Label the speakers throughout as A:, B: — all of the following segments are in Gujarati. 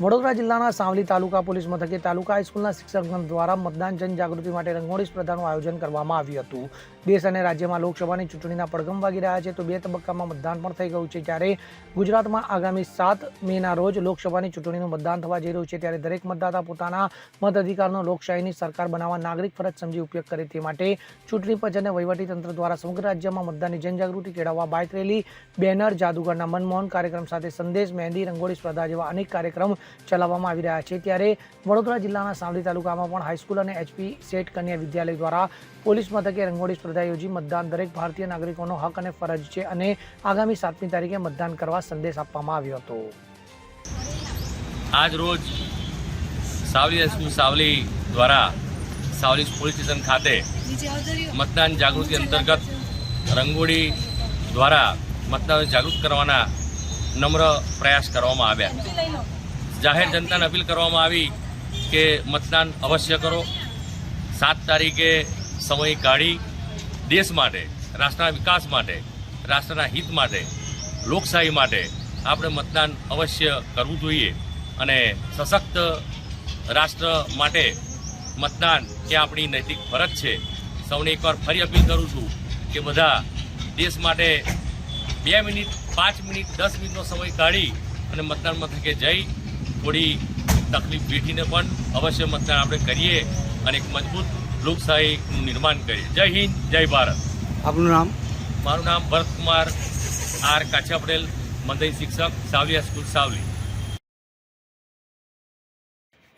A: વડોદરા જિલ્લાના સાવલી તાલુકા પોલીસ મથકે તાલુકા હાઈસ્કૂલના શિક્ષકગણ દ્વારા મતદાન જનજાગૃતિ માટે રંગોળી સ્પર્ધાનું આયોજન કરવામાં આવ્યું હતું. દેશ અને રાજ્યમાં લોકસભાની ચૂંટણીના પડઘમ વાગી રહ્યા છે તો બે તબક્કામાં મતદાન પણ થઈ ગયું છે. જ્યારે ગુજરાતમાં આગામી સાત મેના રોજ લોકસભાની ચૂંટણીનું મતદાન થવા જઈ રહ્યું છે, ત્યારે દરેક મતદાતા પોતાના મત અધિકારનો લોકશાહીની સરકાર બનાવવા નાગરિક ફરજ સમજી ઉપયોગ કરે તે માટે ચૂંટણી પંચ અને વહીવટીતંત્ર દ્વારા સમગ્ર રાજ્યમાં મતદાનની જનજાગૃતિ કેળવવા બાઇક રેલી બેનર જાદુગરના મનમોહન કાર્યક્રમ સાથે સંદેશ, મહેંદી, રંગોળી સ્પર્ધા જેવા અનેક કાર્યક્રમ ચલાવવામાં આવી રહ્યા છે. ત્યારે વડોદરા જિલ્લાના સાવલી તાલુકામાં પણ હાઈસ્કૂલ અને એચપી સેટ કન્યા વિદ્યાલય દ્વારા પોલીસ મથકે રંગોળી સ્પર્ધા યોજી મતદાન. દરેક ભારતીય નાગરિકોનો હક અને ફરજ છે અને આગામી સાતમી તારીખે મતદાન કરવા સંદેશ આપવામાં આવ્યો હતો.
B: આજ રોજ સાવલી હાઈસ્કૂલ સાવલી દ્વારા સાવલી પોલીસ સ્ટેશન ખાતે મતદાન જાગૃતિ અંતર્ગત રંગોળી દ્વારા મતદાન જાગૃત કરવાના નમ્ર પ્રયાસ કરવામાં આવ્યા. જાહેર જનતાને અપીલ કરવામાં આવી કે મતદાન અવશ્ય કરો. સાત તારીખે સમય કાઢી દેશ માટે, રાષ્ટ્રના વિકાસ માટે, રાષ્ટ્રના હિત માટે, લોકશાહી માટે આપણે મતદાન અવશ્ય કરવું જોઈએ અને સશક્ત રાષ્ટ્ર માટે મતદાન એ આપણી નૈતિક ફરજ છે. સૌને એકવાર ફરી અપીલ કરું છું કે બધા દેશ માટે બે મિનિટ, પાંચ મિનિટ, દસ મિનિટનો સમય કાઢી અને મતદાન મથકે જઈ થોડી તકલીફ વેઠીને પણ અવશ્ય મતદાન આપણે કરીએ અને એક મજબૂત લોકશાહીનું નિર્માણ કરીએ. જય હિન્દ જય ભારત.
C: આપનું નામ?
B: મારું નામ ભરતકુમાર આર કાછા પટેલ મંદઈ શિક્ષક સાવલિયા સ્કૂલ સાવલી.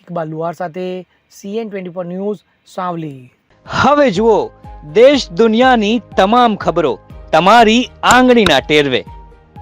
A: ઇકબાલ લુહાર સાથે CN twenty four news Savli.
D: હવે જુઓ દેશ દુનિયાની તમામ ખબરો તમારી આંગળીના ટેરવે.